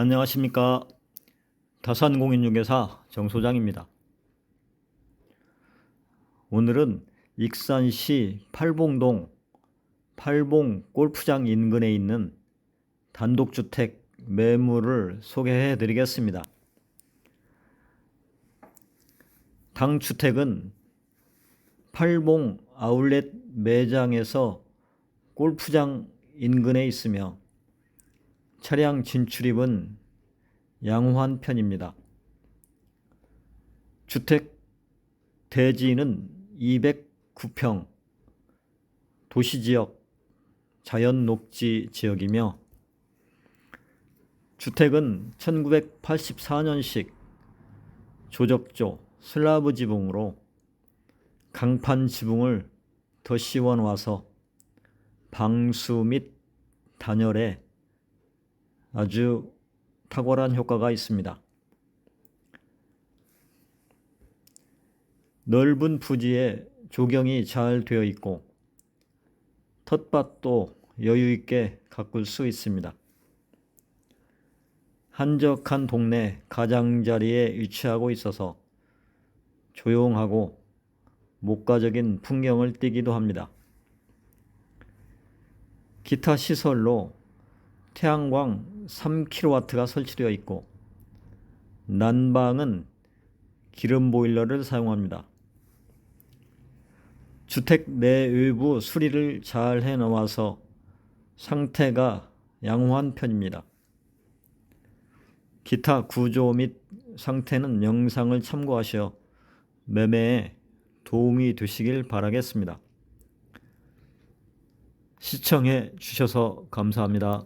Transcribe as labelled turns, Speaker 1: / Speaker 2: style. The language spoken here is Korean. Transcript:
Speaker 1: 안녕하십니까. 다산공인중개사 정소장입니다. 오늘은 익산시 팔봉동 팔봉 골프장 인근에 있는 단독주택 매물을 소개해 드리겠습니다. 당 주택은 팔봉 아울렛 매장에서 골프장 인근에 있으며 차량 진출입은 양호한 편입니다. 주택 대지는 209평, 도시지역, 자연 녹지 지역이며 주택은 1984년식 조적조 슬라브 지붕으로 강판 지붕을 더 씌워 놔서 방수 및 단열에 아주 탁월한 효과가 있습니다. 넓은 부지에 조경이 잘 되어 있고 텃밭도 여유 있게 가꿀 수 있습니다. 한적한 동네 가장자리에 위치하고 있어서 조용하고 목가적인 풍경을 띠기도 합니다. 기타 시설로 태양광 3kW가 설치되어 있고 난방은 기름 보일러를 사용합니다. 주택 내외부 수리를 잘 해 놓아서 상태가 양호한 편입니다. 기타 구조 및 상태는 영상을 참고하셔 매매에 도움이 되시길 바라겠습니다. 시청해 주셔서 감사합니다.